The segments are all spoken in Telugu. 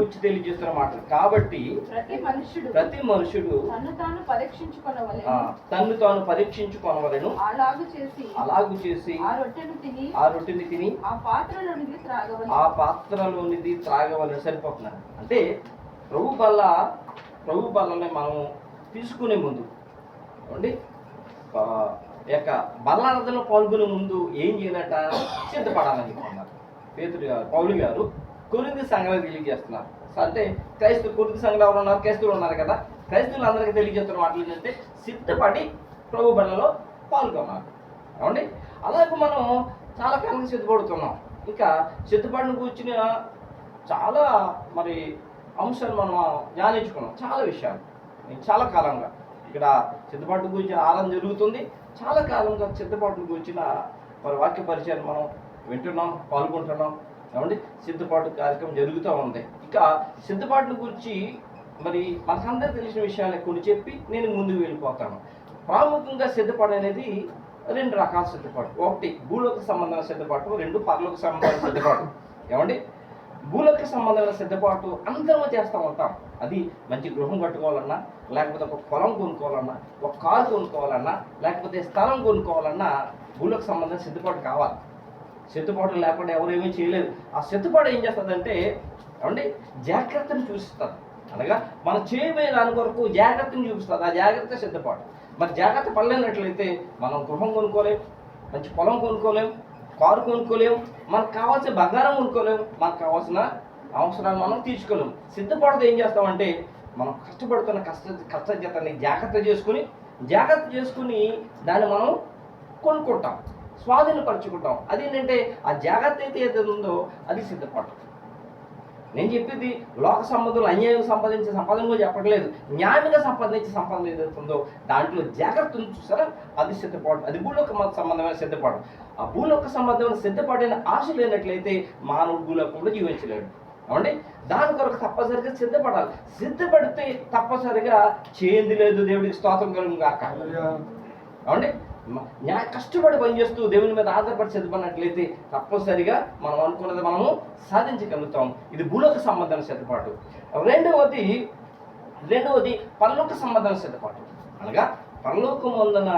గురించి తెలియజేస్తున్న మాటలు. కాబట్టి ప్రతి మనుషుడు ప్రతి మనుషుడు తను తాను పరీక్షించుకొనవలెను. ఆ, తన్ను తాను పరీక్షించుకొనవలను. అలాగు చేసి అలాగు చేసి ఆ రొట్టెను తిని ఆ రొట్టెని తిని ఆ పాత్రలోనిది త్రాగవలెను. ఆ పాత్రలోనిది త్రాగవలని. సరిపోతున్నారు అంటే ప్రభు బల్ల ప్రభు బల్లని మనం తీసుకునే ముందు ఆ, యొక్క బల్లారథంలో పాల్గొనే ముందు ఏం చేయాలట? సిద్ధపడాలని అన్నారు పేతుడు గారు పౌలు గారు కురింది సంఘాలకు తెలియజేస్తున్నారు. అంటే క్రైస్తవ కురింది సంఘాలు ఎవరు ఉన్నారు క్రైస్తవులు ఉన్నారు కదా. క్రైస్తవులు అందరికీ తెలియజేస్తున్న మాటలు ఏంటంటే సిద్ధపడి ప్రభు బలలో పాల్గొన్నారు. ఏమండి? అలాగే మనం చాలా కాలంగా సిద్ధపడుతున్నాం. ఇంకా సిద్ధపడిన కూర్చుని చాలా మరి అంశాలు మనం ధ్యానించుకున్నాం. చాలా విషయాలు. చాలా కాలంగా ఇక్కడ సిద్ధపాటు గురించి ఆలం జరుగుతుంది. చాలా కాలంగా సిద్ధపాటు గురించిన మరి వాక్య పరిచయాన్ని మనం వింటున్నాం పాల్గొంటున్నాం. ఏమండి? సిద్ధపాటు కార్యక్రమం జరుగుతూ ఉంది. ఇక సిద్ధపాటు గురించి మరి మనకందరూ తెలిసిన విషయాలు కొన్ని చెప్పి నేను ముందుకు వెళ్ళిపోతాను. ప్రాముఖ్యంగా సిద్ధపాటు అనేది రెండు రకాల సిద్ధపాటు. ఒకటి భూలోక సంబంధమైన సిద్ధపాటు రెండు పరలోక సంబంధమైన సిద్ధపాటు. ఏమండి? భూలోక సంబంధమైన సిద్ధపాటు అందరం చేస్తూ ఉంటాం. అది మంచి గృహం కట్టుకోవాలన్నా లేకపోతే ఒక పొలం కొనుక్కోవాలన్నా ఒక కారు కొనుక్కోవాలన్నా లేకపోతే స్థలం కొనుక్కోవాలన్నా భూలోక సంబంధమైన సిద్ధపాటు కావాలి. సిద్ధపాటు లేకుండా ఎవరు ఏమీ చేయలేదు. ఆ సిద్ధపాటు ఏం చేస్తుందంటే ఏమండి? జాగ్రత్తను చూపిస్తుంది. అనగా మనం చేయబోయే దాని కొరకు జాగ్రత్తను చూపిస్తుంది. ఆ జాగ్రత్త సిద్ధపాటు మరి జాగ్రత్త పడలేనట్లయితే మనం గృహం కొనుక్కోలేం మంచి పొలం కొనుక్కోలేం కారు కొనుక్కోలేం మనకు కావాల్సిన బంగారం కొనుక్కోలేం మనకు కావాల్సిన అవసరాలు మనం తీర్చుకోలేము సిద్ధపడదు ఏం చేస్తామంటే మనం కష్టపడుతున్న కష్ట కష్టజతని జాగ్రత్త చేసుకుని జాగ్రత్త చేసుకుని దాన్ని మనం కొనుక్కుంటాం. స్వాధీనపరుచుకుంటాం. అదేంటంటే ఆ జాగ్రత్త అయితే ఏదైతే ఉందో అది సిద్ధపాటు నేను చెప్పేది లోక సంపదలు అన్యాయంగా సంపాదించే సంపాదన కూడా చెప్పట్లేదు. న్యాయంగా సంపాదించే సంపాదన ఏదైతే ఉందో దాంట్లో జాగ్రత్త ఉంది చూసారా అది సిద్ధపాటు అది భూలోక సంబంధమైన సిద్ధపాటు ఆ భూలోక సంబంధమైన సిద్ధపాటైన ఆశ లేనట్లయితే మానవుడు భూలోకంలో జీవించలేడు. ఏమండి? దాని కొరకు తప్పనిసరిగా సిద్ధపడాలి. సిద్ధపడితే తప్పనిసరిగా చేంది లేదు దేవుడికి స్తోత్రం కలుగు కాక మ- న్యాయ కష్టపడి పనిచేస్తూ దేవుని మీద ఆధారపడి సిద్ధపడినట్లయితే తప్పనిసరిగా మనం అనుకున్నది మనము సాధించగలుగుతాం. ఇది భూలోక సంబంధం సిద్ధపాటు రెండవది రెండవది పరలోక సంబంధం సిద్ధపాటు అనగా పరలోకం వందన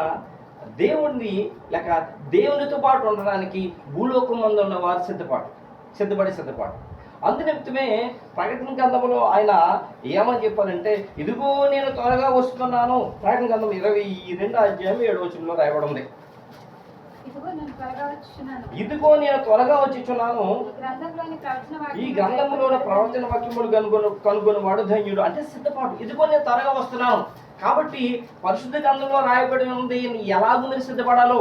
దేవుణ్ణి లేక దేవునితో పాటు ఉండడానికి భూలోకం ఉన్న వారి సిద్ధపాటు సిద్ధపడే సిద్ధపాటు అందునిమిత్తమే ప్రకటన గ్రంథంలో ఆయన ఏమని చెప్పారంటే ఇదిగో నేను త్వరగా వస్తున్నాను. ప్రకటన గ్రంథం ఇరవై రెండు అధ్యాయం ఏడు వచనంలో రాయబడి ఉంది. ఇదిగో నేను త్వరగా వచ్చిచున్నాను. ఈ గ్రంథంలోని ప్రవచన వాక్యములు కనుగొను కనుగొని ధన్యుడు. అంటే సిద్ధపాటు. ఇదిగో నేను త్వరగా వస్తున్నాను. కాబట్టి పరిశుద్ధ గ్రంథంలో రాయబడి ఉంది ఎలాగ మీరు సిద్ధపడాలో?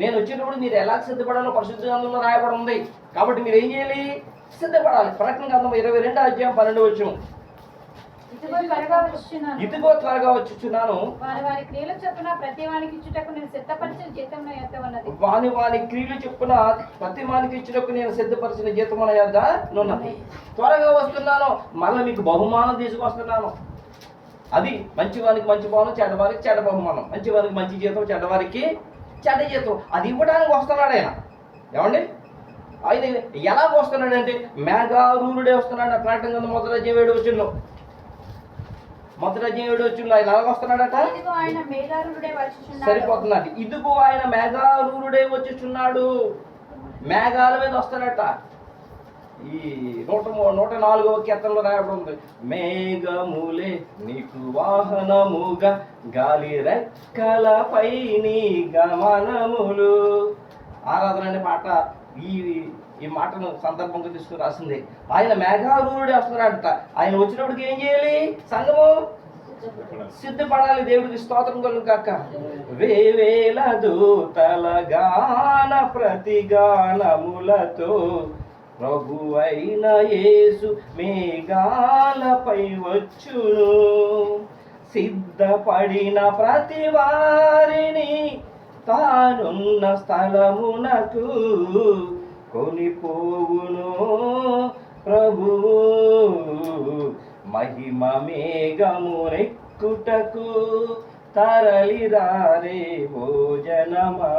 నేను వచ్చేటప్పుడు మీరు ఎలా సిద్ధపడాలో పరిశుద్ధ గ్రంథంలో రాయబడి ఉంది. కాబట్టి మీరు ఏం చేయాలి? సిద్ధపడాలి. ప్రకటన గ్రంథం ఇరవై రెండు అధ్యాయం పన్నెండు వచ్చాము ఇదిగో త్వరగా వచ్చుచున్నాను. వారి వారి క్రియల చొప్పున ప్రతి వానికి ఇచ్చుటకు నేను సిద్ధపరిచిన జీతం నా యొద్ద ఉన్నది. వాని వాని క్రియలు చెప్పున ప్రతి వానికి ఇచ్చినప్పుడు నేను సిద్ధపరిచిన జీతమున యొద్ద నున్నది త్వరగా వస్తున్నాను. మళ్ళీ మీకు బహుమానం తీసుకొస్తున్నాను. అది మంచి వారికి మంచి బహుమానం చెడ్డవారికి చెడ్డ బహుమానం. మంచి వారికి మంచి జీతం చెడ్డవారికి చెడ్డ జీతం అది ఇవ్వడానికి వస్తున్నాడు ఆయన. ఏమండి? ఆయన ఎలా వస్తున్నాడు అంటే మేఘారూరుడే వస్తున్నాడు ఆ ప్రకటన గ్రంథం మొదటి జీవేడు వచ్చిందో మొదటి వచ్చిందో ఆయన ఎలా వస్తున్నాడట? సరిపోతుందండి ఇదిగో ఆయన మేఘారూరుడే వచ్చుచున్నాడు మేఘాల మీద వస్తాడట ఈ నూట మూ- నూట నాలుగవ కీర్తనలో రాయబడి ఉంది. మేఘములే నీకు వాహనముగా గాలి రెక్కలపై నీ గమనములు. ఆరాధన అనే పాట ఈ ఈ మాటను సందర్భంగా తీసుకుని రాసింది. ఆయన మేఘారూరుడే వస్తున్నాడట. ఆయన వచ్చినప్పటికి ఏం చేయాలి? సంగము? సిద్ధపడాలి. దేవుడికి స్తోత్రం కలుగు కాక. వేవేల దూతల గాన ప్రతిగానములతో ప్రభువైన యేసు మేఘాలపై వచ్చును. సిద్ధపడిన ప్రతి వారిని తానున్న స్థలమునకు కొనిపోవును. ప్రభువు మహిమ మేఘమునెక్కుటకు తరలిరారే భోజనమా?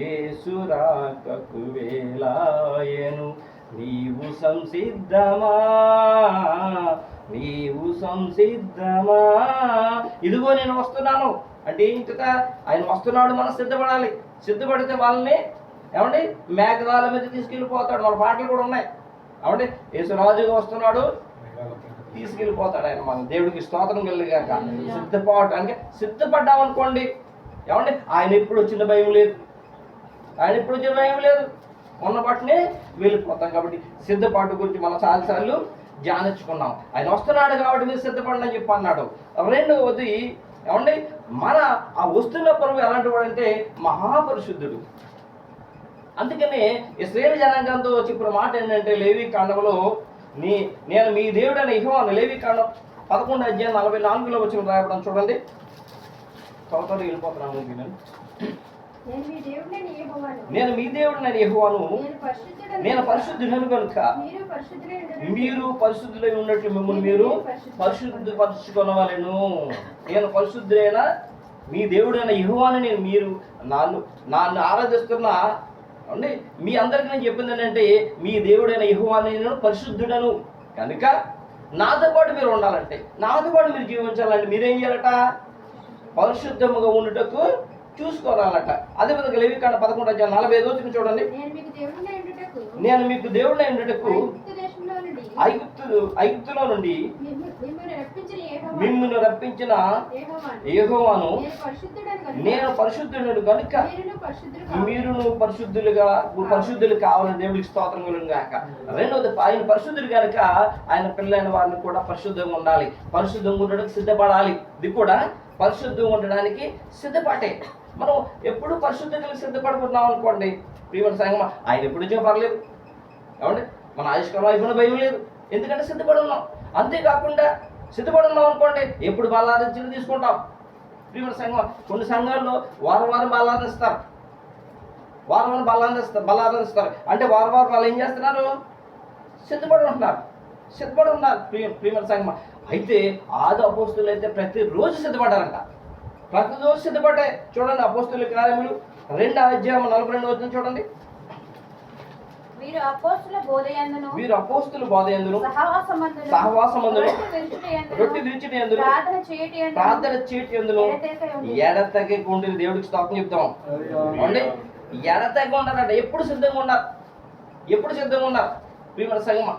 యేసురాకకు వేలాయను. నీవు సంసిద్ధమా? సంసిద్ధమా? ఇదిగో నేను వస్తున్నాను. అంటే ఏంటట ఆయన వస్తున్నాడు మనం సిద్ధపడాలి. సిద్ధపడితే వాళ్ళని ఏమండి? మేఘాల మీద తీసుకెళ్ళిపోతాడు. మన పాటలు కూడా ఉన్నాయి. ఏమండి? యేసురాజుగా వస్తున్నాడు. తీసుకెళ్ళిపోతాడు ఆయన మన దేవుడికి స్తోత్రం కలిగాక. సిద్ధపడటానికి సిద్ధపడ్డామనుకోండి. ఏమండి? ఆయన ఎప్పుడు వచ్చిన భయం లేదు. ఆయన ఇప్పుడు వచ్చిన ఏం లేదు. మొన్న పట్టునే వెళ్ళిపోతాం కాబట్టి సిద్ధపాటు గురించి మనం చాలాసార్లు ధ్యానించుకున్నాం. ఆయన వస్తున్నాడు కాబట్టి మీరు సిద్ధపడండి అని చెప్పి అన్నాడు. రెండవది ఏమండి? మన ఆ వస్తున్న పరువు ఎలాంటి వాడంటే మహాపరిశుద్ధుడు. అందుకనే ఇస్రాయేల్ జనాంగంతో చెప్పిన మాట ఏంటంటే లేవి కాండంలో నీ నేను మీ దేవుడైన ఇహోవాను లేవి కాండం పదకొండు అధ్యాయం నలభై నాలుగులో వచ్చిన రాయడం చూడండి. త్వర త్వరగా వెళ్ళిపోతున్నాను నేను. నేను మీ దేవుడిని యెహోవాను. నేను పరిశుద్ధుడను కనుక మీరు పరిశుద్ధులై ఉన్నట్లు మిమ్మల్ని మీరు పరిశుద్ధ పరచుకొనవలెను నేను పరిశుద్ధులైన మీ దేవుడైన యెహోవాను నేను మీరు నన్ను నన్ను ఆరాధిస్తున్న. అండి మీ అందరికీ నేను చెప్పింది ఏంటంటే మీ దేవుడైన యెహోవాను నేను పరిశుద్ధుడను. కనుక నాతో పాటు మీరు ఉండాలంటే నాతో పాటు మీరు జీవించాలంటే మీరేం చేయాలట? పరిశుద్ధముగా ఉండుటకు చూసుకోవాలట. అదే విధంగా లేవికాండ పదకొండు అధ్యాయం నలభై ఐదు వచ్చిన చూడండి. నేను మీకు దేవుడై ఉండుటకు ఐగుప్తు ఐగుప్తులో నుండి మిమ్ము- మిమ్మల్ని రప్పించిన. యెహోవాను నేను పరిశుద్ధుడు కనుక. మీరును పరిశుద్ధులుగా పరిశుద్ధులు కావాలని దేవుడికి స్తోత్రం గాక రెండవది ఆయన పరిశుద్ధుడు కనుక ఆయన పిల్లలైన వారిని కూడా పరిశుద్ధంగా ఉండాలి. పరిశుద్ధంగా ఉండడానికి సిద్ధపడాలి. ఇది కూడా పరిశుద్ధంగా ఉండడానికి సిద్ధపడే మనం ఎప్పుడు పరిశుద్ధంగా సిద్ధపడుతున్నాం అనుకోండి. ప్రియమైన సంగమ ఆయన ఎప్పుడు వచ్చా పర్లేదు. ఏమండి? మన ఆయుష్కాలం అయిపోయిన భయం లేదు. ఎందుకంటే సిద్ధపడి ఉన్నాం. అంతేకాకుండా సిద్ధపడి ఉన్నాం అనుకోండి ఎప్పుడు బలాదించి తీసుకుంటాం. ప్రియమైన సంఘం కొన్ని సంఘాల్లో వారం వారం బలాదిస్తారు వారం వారం బలాదిస్తారు బలాదిస్తారు అంటే వారం వారం వాళ్ళు ఏం చేస్తున్నారు? సిద్ధపడి ఉంటున్నారు. సిద్ధపడి ఉన్నారు ప్రియ ప్రియమైన సంఘం అయితే ఆది అపోస్తులు అయితే ప్రతిరోజు సిద్ధపడ్డారంట. ప్రతిరోజు సిద్ధపడ్డాయి. చూడండి అపోస్తుల కార్యములు రెండు అధ్యాయం నలభై రెండు వచ్చిన చూడండి. అపోస్తుల బోధయందును వీరు అపోస్తులు బాధ ఎందును సహవాసమందును రొట్టె ఎందును ప్రార్థన చేయటి యందును, ప్రార్థన చేయటి ఎందును ఎడతెగక ఉండుడి. ఎడతెగ ఉండేది దేవుడికి స్తోత్రం చెప్తాం. ఎడతెగ ఉండాలంట ఎప్పుడు సిద్ధంగా ఉన్నారు? ఎప్పుడు సిద్ధంగా ఉన్నారు? ప్రియమర సంగమ?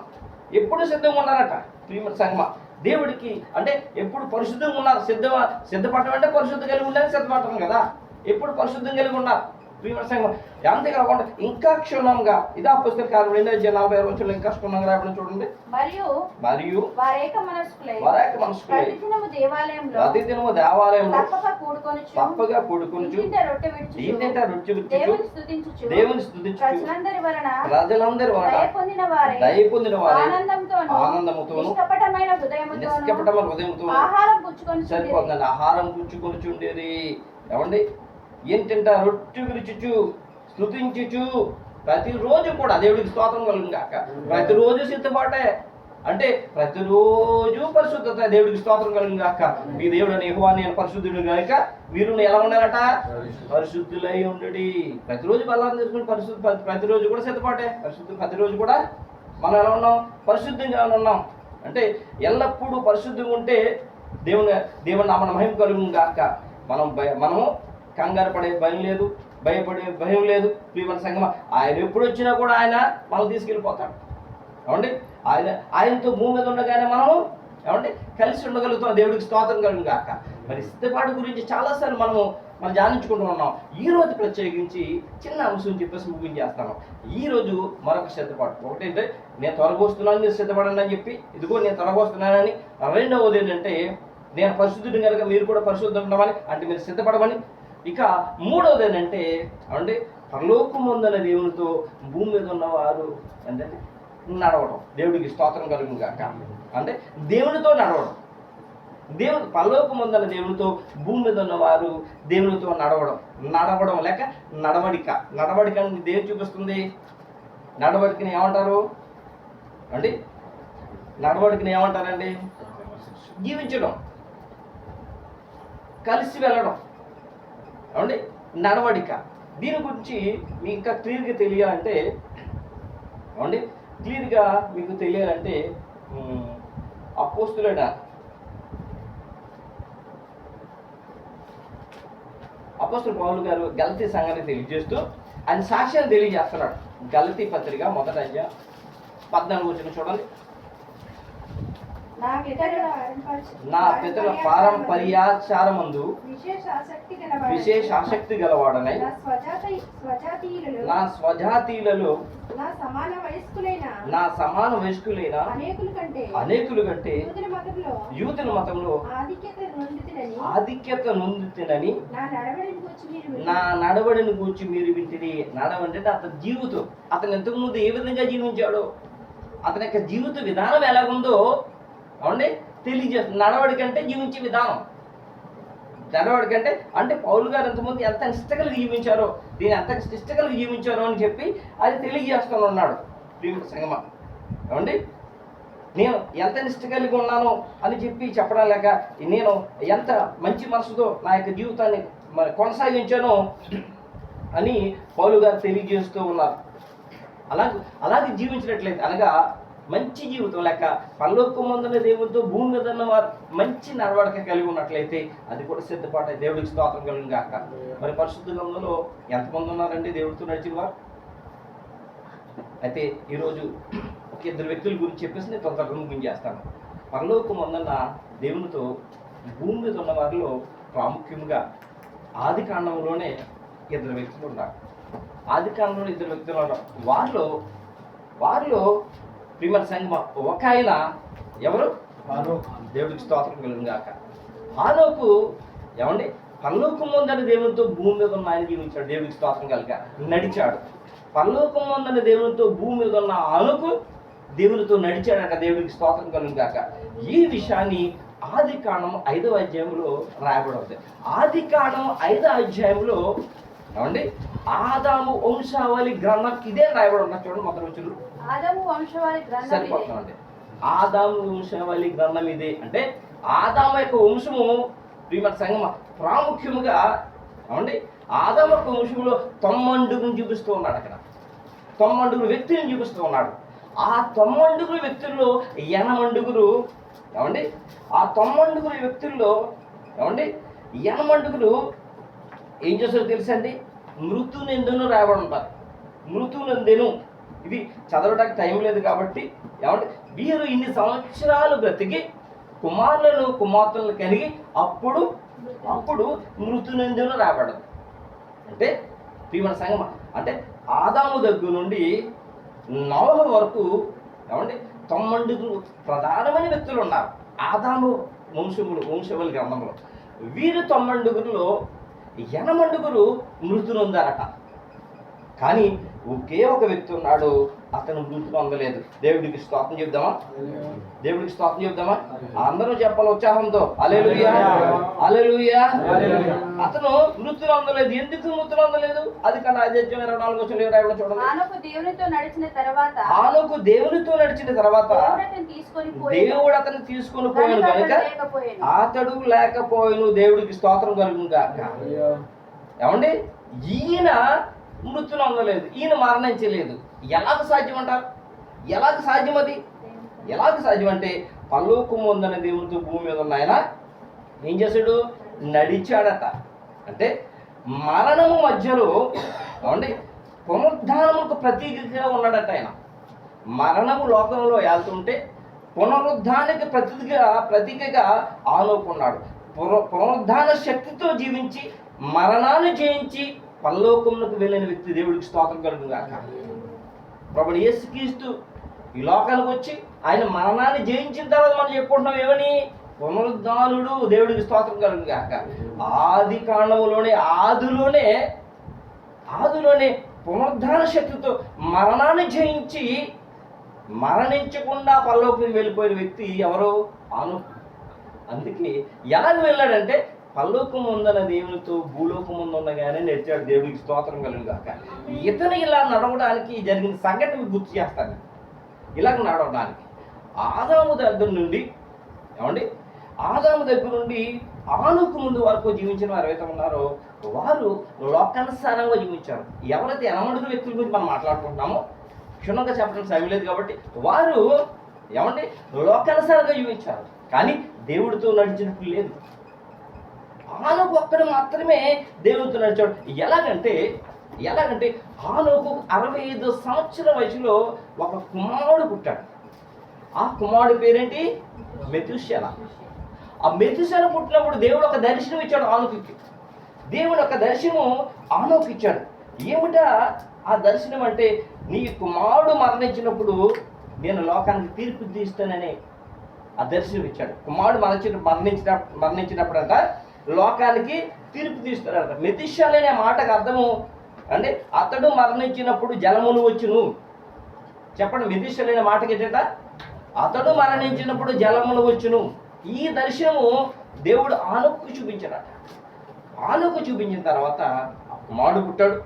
ఎప్పుడు సిద్ధంగా ఉన్నారట? ప్రియమర సంగమ? దేవుడికి అంటే ఎప్పుడు పరిశుద్ధంగా ఉన్నారు? సిద్ధ సిద్ధపడటం అంటే పరిశుద్ధం కలిగి ఉండాలని సిద్ధపడటం కదా. ఎప్పుడు పరిశుద్ధం కలిగి ఉన్నారు సంగమ అంతేకాకుండా ఇంకా క్షుణ్ణంగా ఇదా పుస్తక కాలం రెండో అధ్యాయం నలభై వచ్చి ఇంకా క్షుణ్ణంగా రాయడం చూడండి. మరియు మరియు వారేక మనస్కులై వారాక మనసుకులై ప్రతిదినము దేవాలయంలో ప్రతిదినము దేవాలయంలో తప్పక కూడుకొనుచు కూడుకొనుచు రొట్టె రుచి దేవుని స్తుతించుచు దేవుని స్తుతించు ప్రజలందరి వలన ప్రజలందరి దయ వలన పొందిన వారే దయ పొందిన వారే ఆనందంతోను ఆనందముతోను నిష్కపటమైన హృదయముతోను నిష్కపటమైన ఆహారం పుచ్చుకొని సరిపోతుందండి ఆహారం పుచ్చుకొని చుండేది ఏమండి? ఏంటంట రొట్టె విరుచుచు స్థుతించుచు ప్రతిరోజు కూడా దేవుడికి స్తోత్రం కలుగు కాక ప్రతిరోజు సిద్ధపాటే. అంటే ప్రతిరోజు పరిశుద్ధత దేవుడికి స్తోత్రం కలుగును కాక మీ దేవుడు అని యెహోవా నేను పరిశుద్ధుడు కనుక మీరు ఎలా ఉండాలట పరిశుద్ధులై ఉండడి. ప్రతిరోజు బలాన్ని తీసుకుని పరిశుద్ధ ప్రతిరోజు కూడా సిద్ధపాటే. పరిశుద్ధ ప్రతిరోజు కూడా మనం ఎలా ఉన్నాం? పరిశుద్ధంగా ఉన్నాం. అంటే ఎల్లప్పుడూ పరిశుద్ధంగా ఉంటే దేవుని దేవుని నామన మహిమ కలుగు కాక మనం మనము కంగారు పడే భయం లేదు భయపడే భయం లేదు ప్రియమైన సంగమ ఆయన ఎప్పుడు వచ్చినా కూడా ఆయన మనం తీసుకెళ్ళిపోతాడు. ఏమండి? ఆయన ఆయనతో భూమి మీద ఉండగానే మనము ఏమండి? కలిసి ఉండగలుగుతాం. దేవుడికి స్తోత్రం కలుగు కాక మరి సిద్ధపాటు గురించి చాలాసార్లు మనము మనం ధ్యానించుకుంటూ ఉన్నాం. ఈ రోజు ప్రత్యేకించి చిన్న అంశం చెప్పేసి ముగించేస్తాను ఈ రోజు మరొక సిద్ధపాటు. ఒకటంటే నేను త్వరగొస్తున్నాను మీరు సిద్ధపడండి అని చెప్పి ఇదిగో నేను త్వరగా రెండవది ఏంటంటే నేను పరిశుద్ధుడిని కనుక మీరు కూడా పరిశుద్ధం ఉండమని అంటే మీరు సిద్ధపడమని ఇక మూడవది ఏంటంటే అంటే పరలోకముందన దేవునితో భూమి మీద ఉన్నవారు ఏంటంటే నడవడం. దేవుడికి స్తోత్రం కలుగును కాక అంటే దేవునితో నడవడం. దేవుని పరలోకముందన దేవునితో భూమి మీద ఉన్నవారు దేవునితో నడవడం. నడవడం లేక నడవడిక. నడవడిక అని దేని చూపిస్తుంది? నడవడికని ఏమంటారు? అండి? నడవడికని ఏమంటారండి? జీవించడం. కలిసి వెళ్ళడం. అవునండి నడవడిక. దీని గురించి మీకు ఇంకా క్లియర్గా తెలియాలంటే అవునండి క్లియర్గా మీకు తెలియాలంటే అపోస్తులైన అపోస్తులు పౌరులు గారు గలతీ సంఘాన్ని తెలియజేస్తూ ఆయన సాక్ష్యాన్ని తెలియజేస్తున్నాడు. గలతీ పత్రిక మొదట పద్నాలుగు వచ్చిన చూడండి. నా పితరుల పారంపర్యాచారమందు విశేష ఆసక్తి గలవాడనై. నా స్వజాతి స్వజాతీయులలో నా సమాన వయస్కులైన నా సమాన వయస్కులైన అనేకుల కంటే అనేకులు యూతుల మతంలో ఆధిక్యత నొందుతునని నా నడవడిని గురించి మీరు విని- నా నడవడిని గూర్చి మీరు వింటిది నడవంటే అతని జీవితం. అతను ఇంతకుముందు ఏ విధంగా జీవించాడో? అతని యొక్క జీవిత విధానం ఎలాగుందో అవునండి? తెలియజేస్తుంది. నడవడికంటే జీవించే విధానం. నడవడికంటే అంటే పౌలు గారు ఇంతకుముందు ఎంత నిష్టకలిగి జీవించారో దీని ఎంత నిష్టకలిగి జీవించారో అని చెప్పి అది తెలియజేస్తూ ఉన్నాడు సంగమ. ఏమండి? నేను ఎంత నిష్ట కలిగి ఉన్నాను అని చెప్పి చెప్పడం లేక నేను ఎంత మంచి మనసుతో నా యొక్క జీవితాన్ని మరి కొనసాగించాను అని పౌలు గారు తెలియజేస్తూ ఉన్నారు. అలాగే అలాగే జీవించినట్లయితే అనగా మంచి జీవితం. లెక్క పరలోకం ముందున్న దేవుడితో భూమి మీద ఉన్న వారు మంచి నడవడిక కలిగి ఉన్నట్లయితే అది కూడా సిద్ధపాటు. దేవుడికి స్తోత్రం కలిగిన కాక మరి పరిశుద్ధ గ్రంథంలో ఎంతమంది ఉన్నారండి దేవుడితో నడిచిన వారు? అయితే ఈరోజు ఒక ఇద్దరు వ్యక్తుల గురించి చెప్పేసి నేను తొందరగా చేస్తాను. పరలోకం ముందున్న దేవునితో భూమి మీద ఉన్న వారిలో ప్రాముఖ్యంగా ఆది కాండంలోనే ఇద్దరు వ్యక్తులు ఉన్నారు. ఆది కాండంలో ఇద్దరు వ్యక్తులు ఉన్నారు. వారిలో వారిలో ప్రిమర్ సంగమ ఒక ఆయన ఎవరు దేవుడికి స్తోత్రం కలుగును గాక. హానోకు ఏమండి? పరలోకం ముందని దేవునితో భూమి మీద ఉన్న ఆయన జీవించాడు దేవుడికి స్తోత్రం కలగ నడిచాడు. పరలోకం ముందని దేవునితో భూమి మీద ఉన్న ఆనుకు దేవునితో నడిచాడట దేవుడికి స్తోత్రం కలుగు గాక. ఈ విషయాన్ని ఆది కాండం ఐదవ అధ్యాయంలో రాయబడి ఉంది ఆది కాండం ఐదవ అధ్యాయంలో ఏమండి? ఆదాము వంశావళి గ్రంథం ఇదే రాయబడి ఉన్న చూడండి మొదటి వచ్చులు ఆదము వంశవారి గ్రంథం ఆదాము వంశవాళి గ్రంథం ఇది. అంటే ఆదాము యొక్క వంశము ప్రియమత సంగమ ప్రాముఖ్యముగా అవండి ఆదాము యొక్క వంశంలో తొమ్మండుగును చూపిస్తూ ఉన్నాడు అక్కడ. తొమ్మండుగురు వ్యక్తిని చూపిస్తూ ఉన్నాడు. ఆ తొమ్మండుగురు వ్యక్తుల్లో ఎనమండుగురు ఏమండి? ఆ తొమ్మండుగురు వ్యక్తుల్లో ఏమండి? ఎనమండుగురు ఏం చేస్తారో తెలుసండి? మృతునెందును రాయబడి ఉంటారు మృతునందెను. ఇది చదవడానికి టైం లేదు కాబట్టి ఏమంటే వీరు ఇన్ని సంవత్సరాలు బ్రతికి కుమారులను కుమార్తెలను కలిగి అప్పుడు అప్పుడు మృతునందును రాబడదు. అంటే ప్రియమైన సంగమ అంటే ఆదాము దగ్గర నుండి నవహ వరకు ఏమండి తొమ్మిది ప్రధానమైన వ్యక్తులు ఉన్నారు. ఆదాము వంశములు వంశముల గ్రంథంలో. వీరు తొమ్మండుగురులో ఎనమండుగురు మృతి కానీ ఒకే ఒక వ్యక్తి ఉన్నాడు అతను మృతి పొందలేదు. దేవుడికి స్తోత్రం చెప్దామా? దేవుడికి స్తోత్రం చెప్దామా? అందరూ చెప్పాలి ఉత్సాహంతో. అలెలుయా అలెలుయా అతను మృతులు అందలేదు. ఎందుకు మృతులు అందలేదు? అది కన్నా అధ్యక్షం ఇరవై నాలుగు వచ్చిన ఇరవై ఐదు చూడండి. ఆనోకు దేవునితో నడిచిన తర్వాత ఆనుకు దేవునితో నడిచిన తర్వాత దేవుడు అతను తీసుకుని పోయాను కనుక అతడు లేకపోయిను దేవుడికి స్తోత్రం కలుగును గాక. ఏమండి? ఈయన మృతులు అందలేదు ఈయన మరణించలేదు. ఎలాగ సాధ్యం అంటారు ఎలాగ సాధ్యం అది ఎలాగ సాధ్యం అంటే పల్లోకము ఉందన్న దేవునితో భూమి మీద ఉన్న ఆయన ఏం చేశాడు? నడిచాడట. అంటే మరణము మధ్యలో ఏమండి? పునరుద్ధానముకు ప్రతీకగా ఉన్నాడట ఆయన. మరణము లోకంలో వెళ్తుంటే పునరుద్ధానికి ప్రతిగా ప్రతీకగా ఆలోకున్నాడు పునరుద్ధాన శక్తితో జీవించి మరణాన్ని జయించి పరలోకములకు వెళ్ళిన వ్యక్తి దేవుడికి స్తోత్రం కలుగుగాక ప్రభుడు యేసుక్రీస్తు ఈ లోకానికి వచ్చి ఆయన మరణాన్ని జయించిన తర్వాత మనం చెప్పుకుంటున్నాం ఏమని? పునరుద్ధానుడు దేవుడికి స్తోత్రం కలుగుగాక ఆది కాండములోనే ఆదిలోనే ఆదిలోనే పునరుద్ధాన శక్తితో మరణాన్ని జయించి మరణించకుండా పరలోకం వెళ్ళిపోయిన వ్యక్తి ఎవరు? అను అందుకే ఎలాగ వెళ్ళాడంటే పల్లోకం ఉందన్న దేవునితో భూలోకం ఉందనగానే నడిచాడు దేవుడికి స్తోత్రం కలుగుగాక ఇతను ఇలా నడవడానికి జరిగిన సంఘటన గుర్తు చేస్తాను. ఇలా నడవడానికి. ఆదాము దగ్గర నుండి ఏమండి? ఆదాము దగ్గర నుండి ఆనుకు ముందు వరకు జీవించిన వారు ఎవరైతే ఉన్నారో వారు లోకానుసారంగా జీవించారు. ఎవరైతే ఎనమడుగు వ్యక్తుల గురించి మనం మాట్లాడుకుంటున్నామో క్షుణ్ణంగా చెప్పడం సమయం కాబట్టి వారు ఏమండి? లోకానుసారంగా జీవించారు. కానీ దేవుడితో నడిచినట్లు లేదు. ఆనోకు ఒక్కడు మాత్రమే దేవుడితో నడిచాడు. ఎలాగంటే ఎలాగంటే ఆనోకు అరవై ఐదు సంవత్సరాల వయసులో ఒక కుమారుడు పుట్టాడు. ఆ కుమారుడు పేరేంటి? మెతుశల ఆ మెతుశల పుట్టినప్పుడు దేవుడు ఒక దర్శనం ఇచ్చాడు ఆనోకి దేవుడు ఒక దర్శనం ఆనోకి ఇచ్చాడు. ఏమిటా ఆ దర్శనం అంటే నీ కుమారుడు మరణించినప్పుడు నేను లోకానికి తీర్పు తీస్తానని ఆ దర్శనం ఇచ్చాడు. కుమారుడు మరణించిన మరణించిన మరణించినప్పుడంట లోకానికి తీర్పు తీస్తాడంట మెతిశాల్ అనే మాటకు అర్థము అంటే అతడు మరణించినప్పుడు జలములు వచ్చును. చెప్పండి మెతిశాల్ అనే మాటకి ఏంటంట అతడు మరణించినప్పుడు జలములు వచ్చును. ఈ దర్శనము దేవుడు ఆనుకు చూపించాడట. ఆనుకు చూపించిన తర్వాత కుమారుడు పుట్టాడు.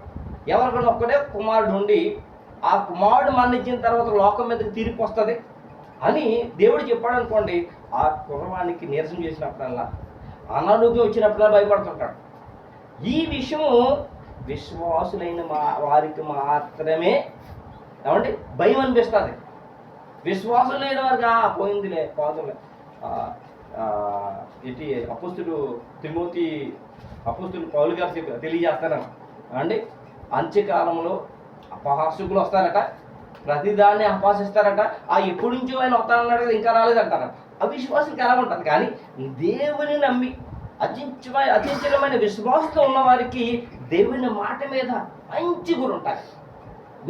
ఎవరికైనా ఒక్కడే కుమారుడు ఉండి ఆ కుమారుడు మరణించిన తర్వాత లోకం మీదకి తీర్పు వస్తుంది అని దేవుడు చెప్పాడు అనుకోండి ఆ కుర్రవానికి నీరసం చేసినప్పుడల్లా అనారోగ్యం వచ్చినప్పుడల్లా భయపడుతుంటాడు. ఈ విషయం విశ్వాసులైన మా వారికి మాత్రమే ఏమంటే భయం అనిపిస్తుంది. విశ్వాసం లేని వారికి పోయిందిలే పోదులే. ఆ, ఇటు అపుస్తుడు తిమోతి అపుస్తుడు పౌలు గారు చెప్పి తెలియజేస్తాను అండి అంత్యకాలంలో అపహాసుకులు వస్తారట. ప్రతిదాన్ని అపహాసిస్తారట. ఆ ఎప్పటి నుంచో ఆయన వస్తానన్నాడు ఇంకా రాలేదంటారట అవిశ్వాసం ఎలా ఉంటుంది. కానీ దేవుని నమ్మి అచించమైన విశ్వాసంతో ఉన్న వారికి దేవుని మాట మీద మంచి గురు ఉంటుంది.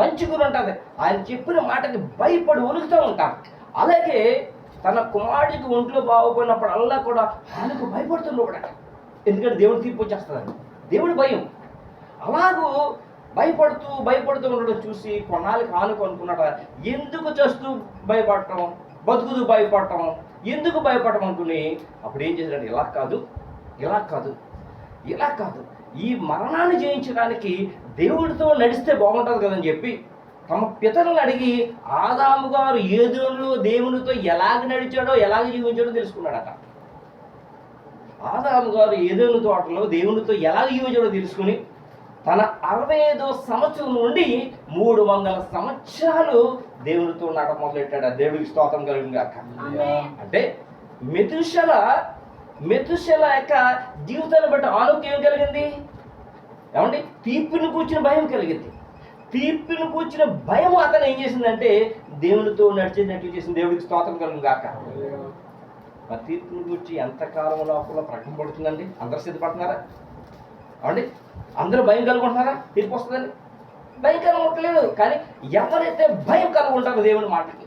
మంచి గురు ఉంటుంది. ఆయన చెప్పిన మాటకి భయపడి ఉలుగుతూ ఉంటారు. అలాగే తన కుమారుడికి ఒంట్లో బాగోపోయినప్పుడు అల్లా కూడా ఆయనకు భయపడుతుండేవాడట ఎందుకంటే దేవుడు తీర్పు వచ్చేస్తుందని దేవుడి భయం. అలాగూ భయపడుతూ భయపడుతూ ఉండడం చూసి కొనాలి కానుకు అనుకున్నాడు. ఎందుకు చేస్తూ భయపడటం? బతుకుతూ భయపడటం? ఎందుకు భయపడమనుకుని అప్పుడు ఏం చేశాడు ఇలా కాదు ఇలా కాదు ఇలా కాదు. ఈ మరణాన్ని జయించడానికి దేవుడితో నడిస్తే బాగుంటుంది కదని చెప్పి తమ పితరులను అడిగి ఆదాము గారు ఏదో దేవునితో ఎలాగ నడిచాడో ఎలాగ జీవించాడో తెలుసుకున్నాడట. ఆదాము గారు ఏదోని తోటలో దేవునితో ఎలాగ జీవించాడో తెలుసుకుని తన అరవై ఐదో సంవత్సరం నుండి మూడు వందల సంవత్సరాలు దేవునితో నడ మొదలెట్టాడు ఆ దేవుడికి స్తోత్రం కలిగింది కాక. అంటే మెతుశల మెతుశల యొక్క జీవితాన్ని బట్టి ఆలోక్యం ఏం కలిగింది? ఏమండి? తీర్పుని కూర్చుని భయం కలిగింది. తీర్పుని కూర్చున్న భయం అతను ఏం చేసిందంటే దేవునితో నడిచేటట్లు చేసింది దేవుడికి స్తోత్రం కలిగింది కాక ఆ తీర్పుని గురించి ఎంతకాలం లోపల ప్రకటన పడుతుందండి? అందరు సిద్ధపడుతున్నారా? ఏమండి? అందరూ భయం కలుగుంటున్నారా తీర్పు వస్తుందని భయం కలుగుంటలేదు కానీ ఎవరైతే భయం కలుగుంటారో దేవుని మాటకి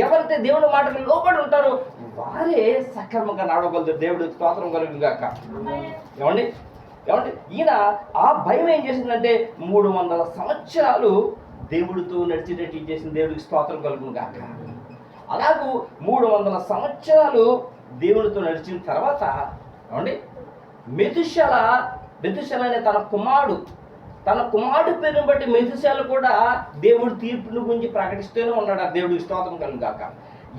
ఎవరైతే దేవుని మాటకి లోబడి ఉంటారో వారే సక్రమంగా నడవగలరు దేవుడికి స్తోత్రం కలుగు కాక ఏమండి? ఏమండి? ఈయన ఆ భయం ఏం చేసిందంటే మూడు వందల సంవత్సరాలు దేవుడితో నడిచేటట్టు చేసిన దేవుడికి స్తోత్రం కలుగును కాక అలాగూ మూడు వందల సంవత్సరాలు దేవుడితో నడిచిన తర్వాత ఏమండి? మెతుశల మెతుశల అనే తన కుమారుడు తన కుమారుడు పేరుని బట్టి మెతుశల కూడా దేవుడి తీర్పును గురించి ప్రకటిస్తూనే ఉన్నాడు ఆ దేవుడికి స్తోత్రం కలుగు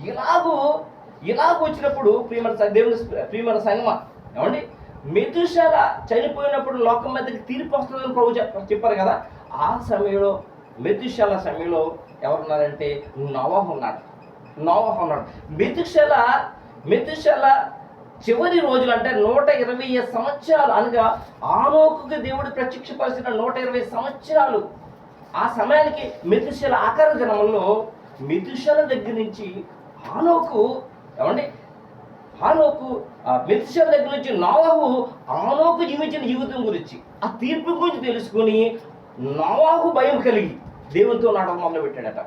ఇలాగూ ఇలాగ వచ్చినప్పుడు ప్రియమర స- దేవుని ప్రియమైన సంగమ ఏమండి? మెతుశల చనిపోయినప్పుడు లోకం మీదకి తీర్పు వస్తుందని ప్రభు చెప్పారు కదా. ఆ సమయంలో మెతుశల సమయంలో ఎవరున్నారంటే నవాహు ఉన్నాడు. నోవహ ఉన్నాడు. మెతుశల మెతుశల చివరి రోజులు అంటే నూట ఇరవై సంవత్సరాలు అనగా ఆనోకుకి దేవుడు ప్రత్యక్షపరిచిన నూట ఇరవై సంవత్సరాలు. ఆ సమయానికి మెతుశల ఆకార జనంలో మిథుషల దగ్గర నుంచి ఆనోకు ఏమండి? ఆనోకు ఆ దగ్గర నుంచి నోవాహు ఆనోకు జీవించిన జీవితం గురించి ఆ తీర్పు గురించి తెలుసుకొని నోవాహు భయం కలిగి దేవునితో నడవ మొదలు పెట్టాడట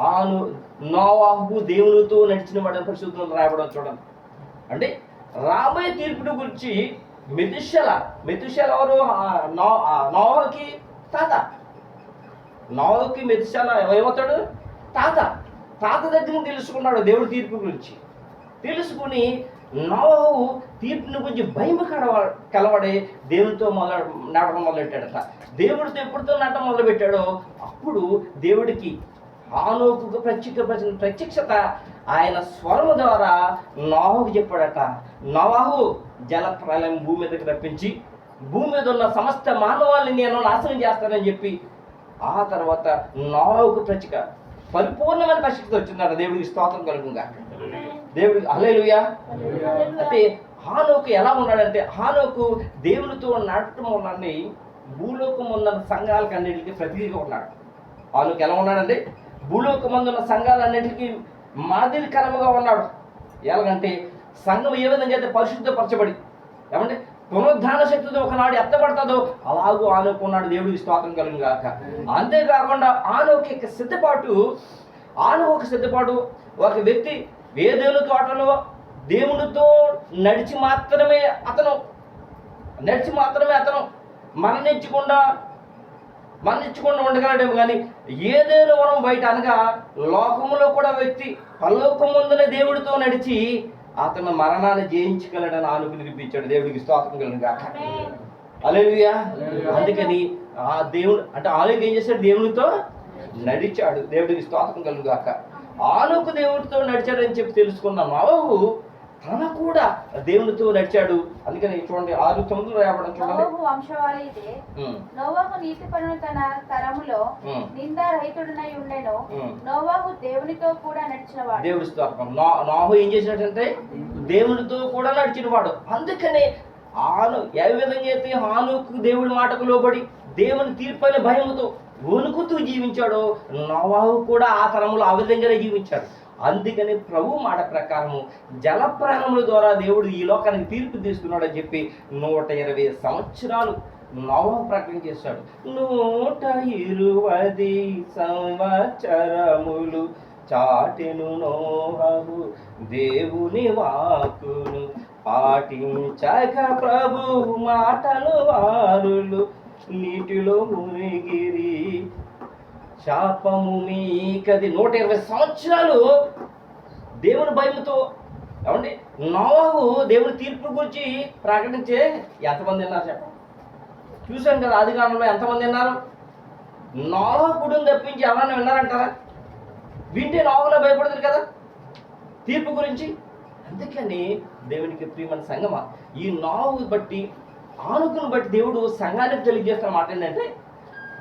ఆను నోవాహు దేవునితో నడిచిన వాడని పరిశుద్ధంలో రాయబడం చూడండి. అంటే రాబోయే తీర్పుని గురించి మెతుషల మెతుషల ఎవరు? ఆ తాత. నోవాహుకి మెతుషల ఏమవుతాడు? తాత. తాత దగ్గర నుంచి తెలుసుకున్నాడు దేవుడి తీర్పు గురించి. తెలుసుకుని నోవహు తీర్పుని గురించి భయం కడవ కలవడే దేవుడితో మొదల నడవడం మొదలెట్టాడట దేవుడితో ఎప్పుడుతో నడటం మొదలుపెట్టాడో అప్పుడు దేవుడికి ఆనోకు ప్రత్యేక ప్రత్యక్షత ఆయన స్వరము ద్వారా నోహకు చెప్పాడట. నవాహు జల ప్రళయం భూమి మీదకి రప్పించి భూమి మీద ఉన్న సమస్త మానవాళ్ళని నేను నాశనం చేస్తానని చెప్పి ఆ తర్వాత నోహకు ప్రత్యేక పరిపూర్ణమైన పరిస్థితి వచ్చిందట. దేవుడికి స్తోత్రం కలుగుగా దేవుడికి అలేలుయా అంటే హానోకు ఎలా ఉన్నాడంటే హానోకు దేవునితో నడటం వలన భూలోకం ఉన్న సంఘాలకు అన్నిటికీ ప్రతిగా ఉన్నాడు. హానోకు ఎలా ఉన్నాడంటే భూలోకమందు ఉన్న సంఘాలన్నిటికీ మాదిరికరముగా ఉన్నాడు. ఎలాగంటే సంఘం ఏ విధంగా అయితే పరిశుద్ధపరచబడి ఏమంటే పునరుద్ధాన శక్తితో ఒకనాడు ఎత్తబడతాదో అలాగూ ఆనుకున్నాడు దేవుడికి స్తోత్రం కలుగు గాక అంతేకాకుండా ఆనోకి యొక్క సిద్ధపాటు ఆను ఒక సిద్ధపాటు ఒక వ్యక్తి వేదేలు తోటలో దేవునితో నడిచి మాత్రమే అతను నడిచి మాత్రమే అతను మరణించకుండా మరణించకుండా ఉండగలడేమో కానీ ఏదేదో వరం బయట అనగా లోకములో కూడా వ్యక్తి పరలోకముందున దేవుడితో నడిచి అతను మరణాన్ని జయించగలడని ఆనుకు నిరూపించాడు దేవుడికి స్తోత్రం కలిగిన కాక అలెలుయా అందుకని ఆ దేవుడు అంటే ఆలోకి ఏం చేశాడు? దేవునితో నడిచాడు. దేవుడికి స్తోత్రం కలుగు గాక. ఆనుకు దేవుడితో నడిచాడని చెప్పి తెలుసుకున్నాం. నవహు తన కూడా దేవునితో నడిచాడు. అందుకని చూడండి ఆరు తొమ్మిదిలో రాయబడం చూడండి. వంశవాళి ఇదే. నోవాహు నీతిపరుడు తన తరములో నిందారహితుడనై ఉండెను. నోవాహు దేవునితో కూడా నడిచినవాడు. దేవుడి స్తోత్రం. నాహు ఏం చేసినట్టంటే దేవునితో కూడా నడిచిన వాడు అందుకనే ఆను ఏ విధంగా అయితే హానుకు దేవుడి మాటకు లోబడి దేవుని తీర్పైన భయముతో వణుకుతూ జీవించాడో నోవాహు కూడా ఆ తరములో ఆ విధంగానే జీవించాడు. అందుకని ప్రభు మాట ప్రకారము జలప్రాణముల ద్వారా దేవుడు ఈ లోకానికి తీర్పు తీస్తున్నాడని చెప్పి నూట ఇరవై సంవత్సరాలు నోవాహు ప్రకటన చేశాడు. నూట ఇరువది సంవత్సరములు చాటెను నోహము దేవుని వాకును పాటించక ప్రభు మాటలు వారులు నీటిలో మునిగిరి శాపము మీకది నూట ఇరవై సంవత్సరాలు దేవుని భయంతో ఏమండి? నోవాహు దేవుని తీర్పు గురించి ప్రకటించే ఎంతమంది విన్నారు చెప్పండి? చూసాం కదా ఆది కాలంలో ఎంతమంది విన్నారు నోహకుడిని తప్పించి ఎవరన్నా విన్నారంటారా? వింటే నోవలో భయపడుతుంది కదా? తీర్పు గురించి? అందుకని దేవునికి ప్రియమైన సంగమ ఈ నోవు బట్టి ఆనుకుని బట్టి దేవుడు సంఘానికి తెలియజేస్తున్న మాట ఏంటంటే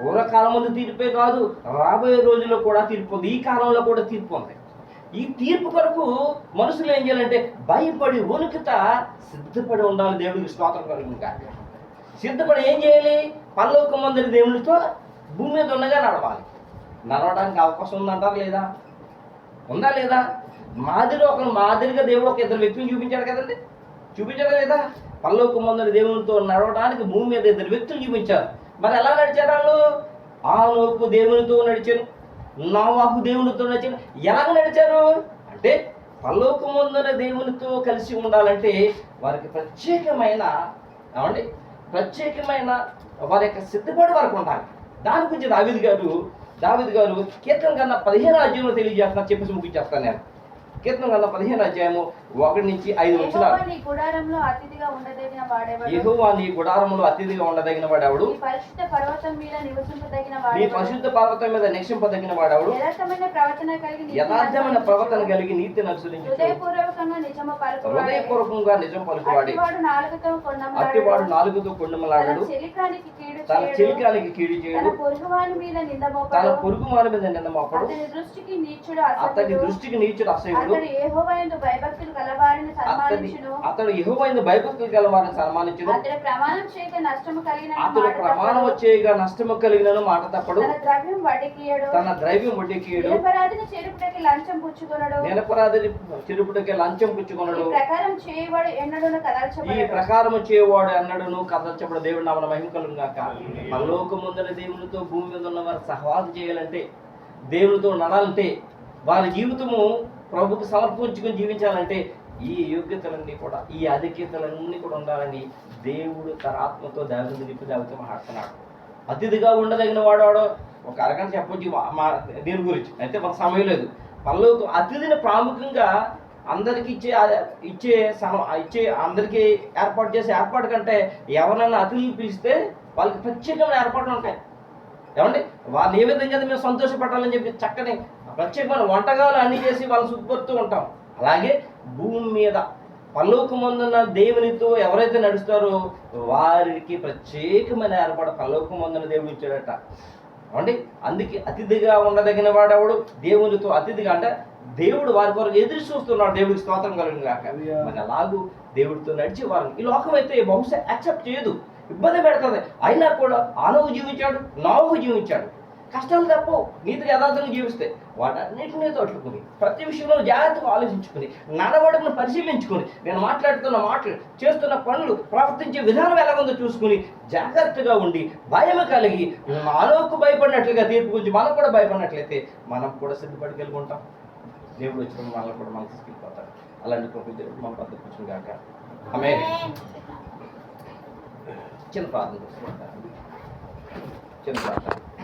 పూర్వకాలం ముందు తీర్పే కాదు రాబోయే రోజుల్లో కూడా తీర్పు ఉంది ఈ కాలంలో కూడా తీర్పు ఉంది ఈ తీర్పు కొరకు మనుషులు ఏం చేయాలంటే భయపడి వణుకుత సిద్ధపడి ఉండాలి దేవుడికి స్తోత్రం కలుగును కాక సిద్ధపడి ఏం చేయాలి? పరలోక మందిని దేవునితో భూమి మీద ఉండగా నడవాలి. నడవడానికి అవకాశం ఉందంటారా లేదా? ఉందా లేదా? మాదిరి ఒక మాదిరిగా దేవుడు ఒక ఇద్దరు వ్యక్తులు చూపించాడు కదండి. చూపించాడు లేదా? పల్లొక మందిని దేవునితో నడవడానికి భూమి మీద ఇద్దరు వ్యక్తులు చూపించారు. మరి ఎలా నడిచారు వాళ్ళు? ఆనోకు దేవునితో నడిచారు. నోవాహు దేవునితో నడిచారు. ఎలాగ నడిచారు? అంటే పల్లొక ముందర దేవునితో కలిసి ఉండాలంటే వారికి ప్రత్యేకమైన ఏమండి? ప్రత్యేకమైన వారి యొక్క సిద్ధపడి వరకు ఉండాలి. దాని గురించి దావిద్ గారు దావిద్ గారు కీర్తన కన్నా పదిహేను రాజ్యంలో తెలియజేస్తున్నా చెప్పేసి ముగించేస్తాను నేను. కీర్తన కన్నా పదిహేను అధ్యాయము ఒకటి నుంచి ఐదు వచ్చిన యెహోవా నీ గుడారంలో అతిథిగా ఉండదగిన వాడెవడు? నీ పరిశుద్ధ పర్వతం మీద నివసింపదగిన వాడెవడు? యథార్థమైన ప్రవర్తన కలిగి నీతిని నీతిని అనుసరించు హృదయపూర్వకంగా నిజం పలుకువాడి. అట్టివాడు నాలుగుతో అట్టివాడు కొండములాడు నాలుగుతో తన చెలికానికి కీడు చేయడు. తన నింద పొరుగు వారి మీద నిన్న మోపడు అతని దృష్టికి నీచుడు అతని అసలు దృష్టికి నీచుడు అసహ్యుడు. అతడు ఏహోవయందు భయభక్తులు గలవారిని అతని సన్మానించును అతడు యెహోవైన భయభక్తులు గల వారిని సన్మానించును. అతడు ప్రమాణం చేయక నష్టము కలిగిన అతడు ప్రమాణం నష్టము కలిగిన మాట తప్పడు. తన ద్రవ్యం వడ్డీకియడు తన ద్రైవ్యం వడ్డీకియడు నిరపరాధిని చెరుపుటకి లంచం పుచ్చుకొనడు. నిరపరాధిని చెరుపుడికి లంచం ఈ పుచ్చుకొనడు ప్రకారం చేయవాడు ఎన్నడూను ఈ కదల్చబడడు ప్రకారము చేయవాడు అన్నడును కదల్చబడు దేవుడు నామన మహిమ కలుగు గాక. పరలోక ముందర దేవునితో భూమి మీద ఉన్న వారు సహవాసం చేయాలంటే దేవునితో నడాలంటే వారి జీవితము ప్రభుకు సమర్పించుకొని జీవించాలంటే ఈ యోగ్యతలన్నీ కూడా ఈ అధిక్యతలన్నీ కూడా ఉండాలని దేవుడు తన ఆత్మతో దేవతలు చెప్పి దేవత మాట్లాడుతున్నాడు. అతిథిగా ఉండదగిన వాడాడో ఒక అరగంట చెప్పొచ్చు మా- దీని గురించి. అయితే మనకు సమయం లేదు. పరలోక అతిథిని ప్రాముఖ్యంగా అందరికి ఇచ్చే ఇచ్చే సమ ఇచ్చే అందరికీ ఏర్పాటు చేసే ఏర్పాటు కంటే ఎవరైనా అతిథులు పిలిస్తే వాళ్ళకి ప్రత్యేకమైన ఏర్పాట్లు ఉంటాయి. ఏమండి? వాళ్ళు ఏ విధంగా మేము సంతోషపెట్టాలని చెప్పి చక్కని ప్రత్యేకమైన వంటకాలు అన్ని చేసి వాళ్ళని శుద్ధపడుతూ ఉంటాం. అలాగే భూమి మీద పరలోకమందున్న దేవునితో ఎవరైతే నడుస్తారో వారికి ప్రత్యేకమైన ఏర్పాటు పరలోకమందున దేవుడు ఇచ్చాడట. ఏమండి? అందుకే అతిథిగా ఉండదగిన వాడెవడు? దేవునితో అతిథిగా అంటే దేవుడు వారి కొరకు ఎదురు చూస్తున్నాడు. దేవుడికి స్తోత్రం కలుగును గాక. మరి అలాగూ దేవుడితో నడిచి వారిని ఈ లోకం అయితే బహుశా యాక్సెప్ట్ చేయదు. ఇబ్బంది పెడుతుంది. అయినా కూడా ఆనవు జీవించాడు నావు జీవించాడు. కష్టాలు తప్పవు. నీతిగా యథార్థంగా జీవిస్తే వాటన్నిటినీ తోడుకుని ప్రతి విషయంలో జాగ్రత్తగా ఆలోచించుకుని నడవడిని పరిశీలించుకుని నేను మాట్లాడుతున్న మాటలు చేస్తున్న పనులు ప్రవర్తించే విధానం ఎలా ఉందో చూసుకుని జాగ్రత్తగా ఉండి భయం కలిగి మానవుకు భయపడినట్లుగా తీర్పు గురించి మనం కూడా భయపడినట్లయితే మనం కూడా సిద్ధపడి కలిగి దేవుడు వచ్చిన మనల్ని కూడా మనం తీసుకెళ్ళిపోతాడు అలాంటి కృప దేవుడు మన పద్ధతి కూర్చుని కాక ఆమె చిన్న ప్రార్థన చిన్న ప్రార్థన.